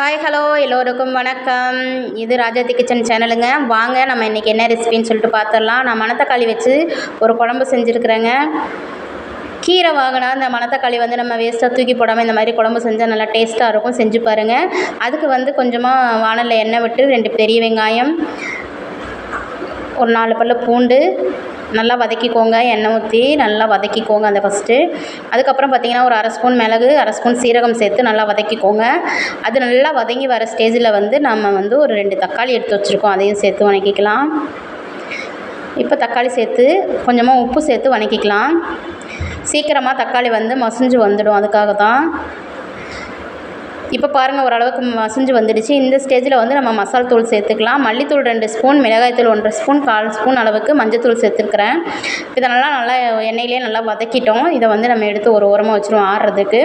Hi hello எல்லோருக்கும் வணக்கம். இது ராஜாதி கிச்சன் சேனலுங்க. வாங்க நம்ம இன்றைக்கி என்ன ரெசிபின்னு சொல்லிட்டு பார்த்துடலாம் நான் மணத்தக்காளி வச்சு ஒரு குழம்பு செஞ்சுருக்குறேங்க. கீரை வாங்கினா இந்த மணத்தக்காளி வந்து நம்ம வேஸ்ட்டாக தூக்கி போடாமல் இந்த மாதிரி குழம்பு செஞ்சால் நல்லா டேஸ்ட்டாக இருக்கும். செஞ்சு பாருங்கள் அதுக்கு வந்து கொஞ்சமாக வானலில் எண்ணெய் விட்டு ரெண்டு பெரிய வெங்காயம் ஒரு நாலு பல்ல பூண்டு நல்லா வதக்கிக்கோங்க எண்ணெய் ஊற்றி நல்லா வதக்கிக்கோங்க அந்த ஃபஸ்ட்டு அதுக்கப்புறம் பார்த்திங்கன்னா ஒரு அரை ஸ்பூன் மிளகு அரை ஸ்பூன் சீரகம் சேர்த்து நல்லா வதக்கிக்கோங்க. அது நல்லா வதங்கி வர ஸ்டேஜில் வந்து நம்ம வந்து ஒரு ரெண்டு தக்காளி எடுத்து வச்சுருக்கோம். அதையும் சேர்த்து வணக்கிக்கலாம். இப்போ தக்காளி சேர்த்து கொஞ்சமாக உப்பு சேர்த்து வணக்கிக்கலாம். சீக்கிரமாக தக்காளி வந்து மசிஞ்சு வந்துடும். அதுக்காக தான் இப்போ பாருங்கள் ஓரளவுக்கு மசிஞ்சு வந்துடுச்சு. இந்த ஸ்டேஜில் வந்து நம்ம மசால் தூள் சேர்த்துக்கலாம். மல்லித்தூள் ரெண்டு ஸ்பூன் மிளகாய்த்தூள் ஒன்றரை ஸ்பூன் கால் ஸ்பூன் அளவுக்கு மஞ்சத்தூள் சேர்த்துருக்குறேன். இதை நல்லா நல்லா எண்ணெயிலே நல்லா வதக்கிட்டோம். இதை வந்து நம்ம எடுத்து ஒரு ஓரமாக வச்சுருவோம் ஆறுறதுக்கு.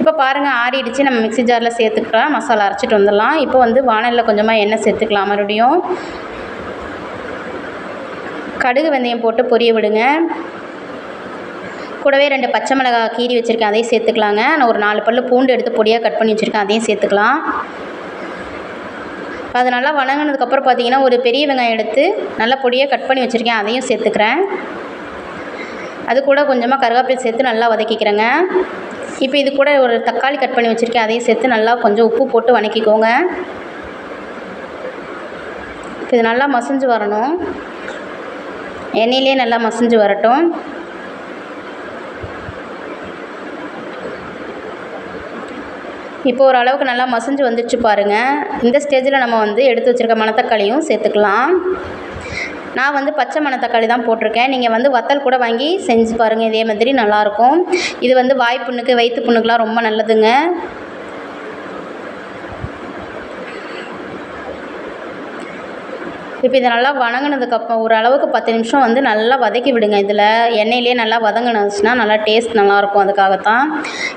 இப்போ பாருங்கள் ஆறிடுச்சு. நம்ம மிக்ஸி ஜாரில் சேர்த்துக்கலாம். மசாலா அரைச்சிட்டு வந்துடலாம். இப்போ வந்து வானலில் கொஞ்சமாக எண்ணெய் சேர்த்துக்கலாம் மறுபடியும். கடுகு வெந்தயம் போட்டு பொரிய விடுங்க. கூடவே ரெண்டு பச்சை மிளகா கீறி வச்சுருக்கேன் அதையும் சேர்த்துக்கலாங்க. நான் ஒரு நாலு பல் பூண்டு எடுத்து பொடியாக கட் பண்ணி வச்சுருக்கேன் அதையும் சேர்த்துக்கலாம். அது நல்லா வணங்கினதுக்கப்புறம் பார்த்தீங்கன்னா ஒரு பெரிய வெங்காயம் எடுத்து நல்லா பொடியாக கட் பண்ணி வச்சுருக்கேன் அதையும் சேர்த்துக்கிறேன். அது கூட கொஞ்சமாக கருவேப்பிலை சேர்த்து நல்லா வதக்கிக்கிறேங்க. இப்போ இது கூட ஒரு தக்காளி கட் பண்ணி வச்சுருக்கேன் அதையும் சேர்த்து நல்லா கொஞ்சம் உப்பு போட்டு வதக்கிக்கோங்க இது நல்லா மசிஞ்சு வரணும். எண்ணெயிலே நல்லா மசிஞ்சு வரட்டும். இப்போ ஓரளவுக்கு நல்லா மசிஞ்சு வந்துச்சு பாருங்கள் இந்த ஸ்டேஜில் நம்ம வந்து எடுத்து வச்சுருக்க மணத்தக்காளியும் சேர்த்துக்கலாம். நான் வந்து பச்சை மணத்தக்காளி தான் போட்டிருக்கேன். நீங்கள் வந்து வத்தல் கூட வாங்கி செஞ்சு பாருங்கள் இதே மாதிரி நல்லாயிருக்கும் இது வந்து வாய் புண்ணுக்கு வயிற்று புண்ணுக்கெலாம் ரொம்ப நல்லதுங்க. இப்போ இதை நல்லா வணங்கினதுக்கப்புறம் ஓரளவுக்கு பத்து நிமிஷம் வந்து நல்லா வதக்கி விடுங்க இதில். எண்ணெயிலே நல்லா வதங்கினுச்சுன்னா நல்லா டேஸ்ட் நல்லாயிருக்கும் அதுக்காகத்தான்.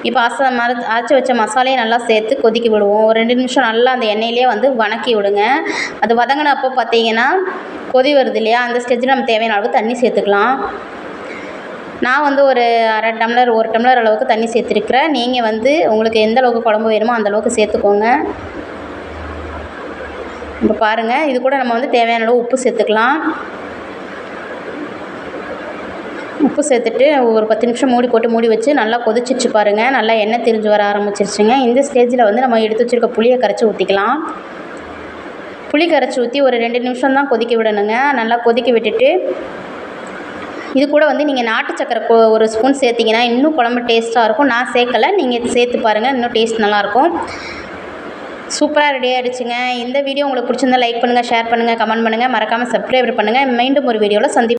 இப்போ அச மர அரைச்சி வச்ச மசாலையை நல்லா சேர்த்து கொதிக்க விடுவோம். ஒரு ரெண்டு நிமிஷம் நல்லா அந்த எண்ணெயிலே வந்து வணக்கி விடுங்க. அது வதங்கினப்போ பார்த்தீங்கன்னா கொதி வருது இல்லையா? அந்த ஸ்டேஜில் நம்ம தேவையான அளவு தண்ணி சேர்த்துக்கலாம். நான் வந்து ஒரு அரை டம்ளர் ஒரு டம்ளர் அளவுக்கு தண்ணி சேர்த்துருக்குறேன். நீங்கள் வந்து உங்களுக்கு எந்த அளவுக்கு குழம்பு வேணுமோ அந்தளவுக்கு சேர்த்துக்கோங்க. இப்போ பாருங்கள் இது கூட நம்ம வந்து தேவையான அளவு உப்பு சேர்த்துக்கலாம். உப்பு சேர்த்துட்டு ஒரு பத்து நிமிஷம் மூடி போட்டு மூடி வச்சு நல்லா கொதிச்சிச்சு பாருங்கள் நல்லா எண்ணெய் திரிஞ்சு வர ஆரம்பிச்சிருச்சுங்க. இந்த ஸ்டேஜில் வந்து நம்ம எடுத்து வச்சுருக்க புளியை கரைச்சி ஊற்றிக்கலாம் புளி கரைச்சி ஊற்றி ஒரு ரெண்டு நிமிஷம் தான் கொதிக்க விடணுங்க. நல்லா கொதிக்க விட்டுட்டு இது கூட வந்து நீங்கள் நாட்டு சக்கரை ஒரு ஸ்பூன் சேர்த்திங்கன்னா இன்னும் குழம்பு டேஸ்ட்டாக இருக்கும். நான் சேர்க்கலை நீங்கள் சேர்த்து பாருங்கள் இன்னும் டேஸ்ட் நல்லாயிருக்கும் சூப்பராக ரெடி ஆகிடுச்சுங்க இந்த வீடியோ உங்களுக்கு பிடிச்சிருந்தா லைக் பண்ணுங்கள் ஷேர் பண்ணுங்கள் கமெண்ட் பண்ணுங்கள் மறக்காமல் சப்ஸ்கிரைப் பண்ணுங்கள் மீண்டும் ஒரு வீடியோவில் சந்திப்போம்.